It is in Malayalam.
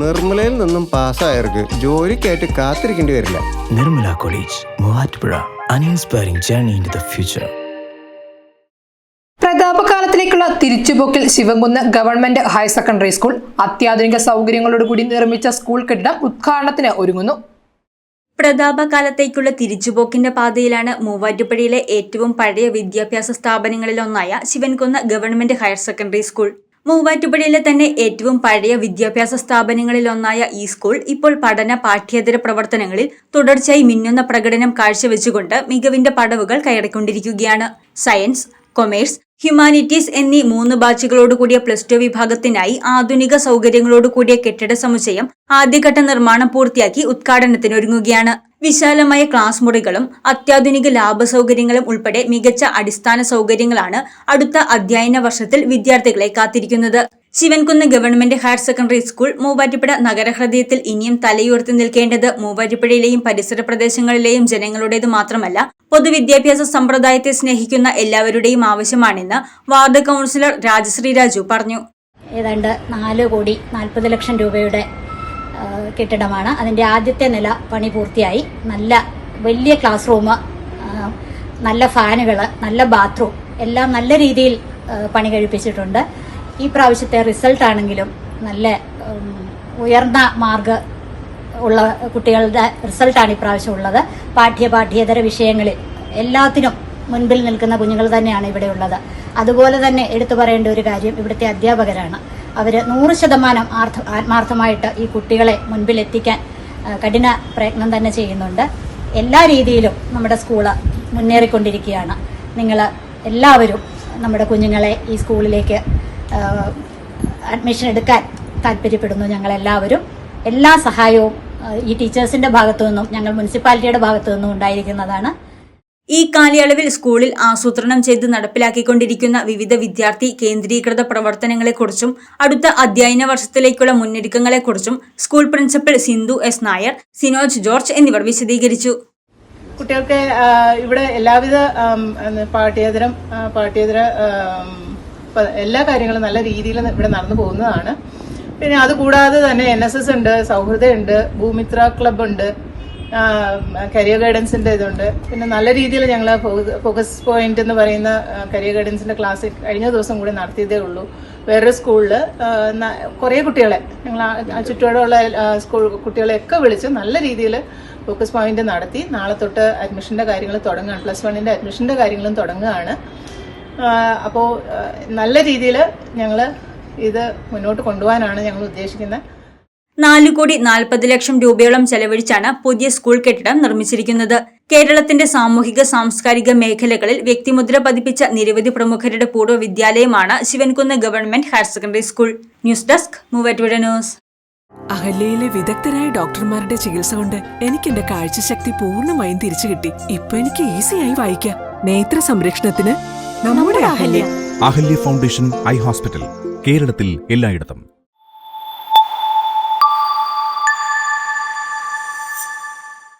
നിർമ്മലയിൽ നിന്നും പാസ്സായവർക്ക് ജോലിക്കായിട്ട് കാത്തിരിക്കേണ്ടി വരില്ല. Nirmala college Muvattupuzha uninspiring journey in the future പ്രതാപകാലത്തിലേക്കുള്ള തിരിച്ചുപോക്കിൽ Shivakunnu government higher secondary school അത്യാധുനിക സൗകര്യങ്ങളോടുകൂടി നിർമ്മിച്ച സ്കൂൾ കെട്ടിടം ഉദ്ഘാടനത്തിന് ഒരുങ്ങുന്നു. പ്രതാപകാലത്തേക്കുള്ള തിരിച്ചുപോക്കിന്റെ പാതയിലാണ് മൂവാറ്റുപുഴയിലെ ഏറ്റവും പഴയ വിദ്യാഭ്യാസ സ്ഥാപനങ്ങളിലൊന്നായ Shivankunnu government higher secondary school. മൂവാറ്റുപുഴയിലെ തന്നെ ഏറ്റവും പഴയ വിദ്യാഭ്യാസ സ്ഥാപനങ്ങളിൽ ഒന്നായ ഈ സ്കൂൾ ഇപ്പോൾ പഠന പാഠ്യേതര പ്രവർത്തനങ്ങളിൽ തുടർച്ചയായി മിന്നുന്ന പ്രകടനം കാഴ്ചവെച്ചുകൊണ്ട് മികവിന്റെ പടവുകൾ കയറിക്കൊണ്ടിരിക്കുകയാണ് സയൻസ് കൊമേഴ്സ് ഹ്യൂമാനിറ്റീസ് എന്നീ മൂന്ന് ബാച്ചുകളോട് കൂടിയ പ്ലസ് ടു വിഭാഗത്തിനായി ആധുനിക സൗകര്യങ്ങളോട് കൂടിയ കെട്ടിട സമുച്ചയം ആദ്യഘട്ട നിർമ്മാണം പൂർത്തിയാക്കി ഉദ്ഘാടനത്തിനൊരുങ്ങുകയാണ്. വിശാലമായ ക്ലാസ് മുറികളും അത്യാധുനിക ലാഭ സൗകര്യങ്ങളും ഉൾപ്പെടെ മികച്ച അടിസ്ഥാന സൗകര്യങ്ങളാണ് അടുത്ത അധ്യയന വർഷത്തിൽ വിദ്യാർത്ഥികളെ കാത്തിരിക്കുന്നത്. Shivankunnu government higher secondary school Muvattupuzha നഗരഹൃദയത്തിൽ ഇനിയും തലയുയർത്തി നിൽക്കേണ്ടത് മൂവാറ്റുപുഴയിലെയും പരിസര പ്രദേശങ്ങളിലെയും ജനങ്ങളുടേത് മാത്രമല്ല പൊതുവിദ്യാഭ്യാസ സമ്പ്രദായത്തെ സ്നേഹിക്കുന്ന എല്ലാവരുടെയും ആവശ്യമാണെന്ന് വാർഡ് കൗൺസിലർ രാജശ്രീ രാജു പറഞ്ഞു. ഏതാണ്ട് നാല് കോടി നാൽപ്പത് ലക്ഷം രൂപയുടെ കെട്ടിടമാണ്. അതിന്റെ ആദ്യത്തെ നില പണി പൂർത്തിയായി. നല്ല വലിയ ക്ലാസ് റൂം നല്ല ഫാനുകൾ നല്ല ബാത്റൂം എല്ലാം നല്ല രീതിയിൽ പണി കഴിപ്പിച്ചിട്ടുണ്ട്. ഈ പ്രാവശ്യത്തെ റിസൾട്ട് ആണെങ്കിലും നല്ല ഉയർന്ന മാർഗ് ഉള്ള കുട്ടികളുടെ റിസൾട്ടാണ് ഇപ്രാവശ്യം ഉള്ളത്. പാഠ്യ പാഠ്യേതര വിഷയങ്ങളിൽ എല്ലാത്തിനും മുൻപിൽ നിൽക്കുന്ന കുഞ്ഞുങ്ങൾ തന്നെയാണ് ഇവിടെ ഉള്ളത്. അതുപോലെ തന്നെ എടുത്തു പറയേണ്ട ഒരു കാര്യം ഇവിടുത്തെ അധ്യാപകരാണ്. അവർ നൂറ് ശതമാനം ആർത്ഥ ആത്മാർത്ഥമായിട്ട് ഈ കുട്ടികളെ മുൻപിലെത്തിക്കാൻ കഠിന പ്രയത്നം തന്നെ ചെയ്യുന്നുണ്ട്. എല്ലാ രീതിയിലും നമ്മുടെ സ്കൂൾ മുന്നേറിക്കൊണ്ടിരിക്കുകയാണ്. നിങ്ങൾ എല്ലാവരും നമ്മുടെ കുഞ്ഞുങ്ങളെ ഈ സ്കൂളിലേക്ക് അഡ്മിഷൻ എടുക്കാൻ താല്പര്യപ്പെടുന്നു ഞങ്ങളെല്ലാവരും. എല്ലാ സഹായവും ഈ ടീച്ചേഴ്സിന്റെ ഭാഗത്തു നിന്നും ഞങ്ങൾ മുനിസിപ്പാലിറ്റിയുടെ ഭാഗത്തു നിന്നും ഉണ്ടായിരിക്കുന്നതാണ്. ഈ കാലയളവിൽ സ്കൂളിൽ ആസൂത്രണം ചെയ്ത് നടപ്പിലാക്കിക്കൊണ്ടിരിക്കുന്ന വിവിധ വിദ്യാർത്ഥി കേന്ദ്രീകൃത പ്രവർത്തനങ്ങളെക്കുറിച്ചും അടുത്ത അധ്യയന വർഷത്തിലേക്കുള്ള മുന്നൊരുക്കങ്ങളെക്കുറിച്ചും school principal Sindhu S Nair Sinoj George എന്നിവർ വിശദീകരിച്ചു. കുട്ടികൾക്ക് ഇവിടെ എല്ലാവിധ പാഠ്യേതരം പാഠ്യേതര എല്ലാ കാര്യങ്ങളും നല്ല രീതിയിൽ ഇവിടെ നടന്നു പോകുന്നതാണ്. പിന്നെ അതുകൂടാതെ തന്നെ എൻ എസ് എസ് ഉണ്ട് സൗഹൃദ ഉണ്ട് ഭൂമിത്ര ക്ലബ് ഉണ്ട് കരിയർ ഗൈഡൻസിന്റെ ഇതുണ്ട്. പിന്നെ നല്ല രീതിയിൽ ഞങ്ങൾ ഫോക്കസ് പോയിന്റ് എന്ന് പറയുന്ന കരിയർ ഗൈഡൻസിന്റെ ക്ലാസ് കഴിഞ്ഞ ദിവസം കൂടി നടത്തിയതേ ഉള്ളൂ. വേറൊരു സ്കൂളിൽ കുറേ കുട്ടികളെ ഞങ്ങൾ ചുറ്റോടുള്ള സ്കൂൾ കുട്ടികളെയൊക്കെ വിളിച്ച് നല്ല രീതിയിൽ ഫോക്കസ് പോയിന്റ് നടത്തി. നാളെ തൊട്ട് അഡ്മിഷന്റെ കാര്യങ്ങൾ തുടങ്ങുകയാണ്. പ്ലസ് വണ്ണിന്റെ അഡ്മിഷന്റെ കാര്യങ്ങളും തുടങ്ങുകയാണ്. അപ്പോൾ നല്ല രീതിയിൽ ഞങ്ങൾ ഇത് മുന്നോട്ട് കൊണ്ടുപോകാനാണ് ഞങ്ങൾ ഉദ്ദേശിക്കുന്നത് നാലു കോടി നാൽപ്പത് ലക്ഷം രൂപയോളം ചെലവഴിച്ചാണ് പുതിയ സ്കൂൾ കെട്ടിടം നിർമ്മിച്ചിരിക്കുന്നത്. കേരളത്തിന്റെ സാമൂഹിക സാംസ്കാരിക മേഖലകളിൽ വ്യക്തിമുദ്ര പതിപ്പിച്ച നിരവധി പ്രമുഖരുടെ പൂർവ വിദ്യാലയമാണ് Shivankunnu government higher secondary school. News desk Muvattupuzha news. അഹല്യയിലെ വിദഗ്ധരായ ഡോക്ടർമാരുടെ ചികിത്സ കൊണ്ട് എനിക്ക് എന്റെ കാഴ്ചശക്തി പൂർണമായും തിരിച്ചു കിട്ടി. ഇപ്പൊ എനിക്ക് ഈസിയായി വായിക്കാം. നേത്ര സംരക്ഷണത്തിന് നമ്മുടെ Ahalya. Ahalya foundation eye hospital കേരളത്തിൽ എല്ലായിടത്തും.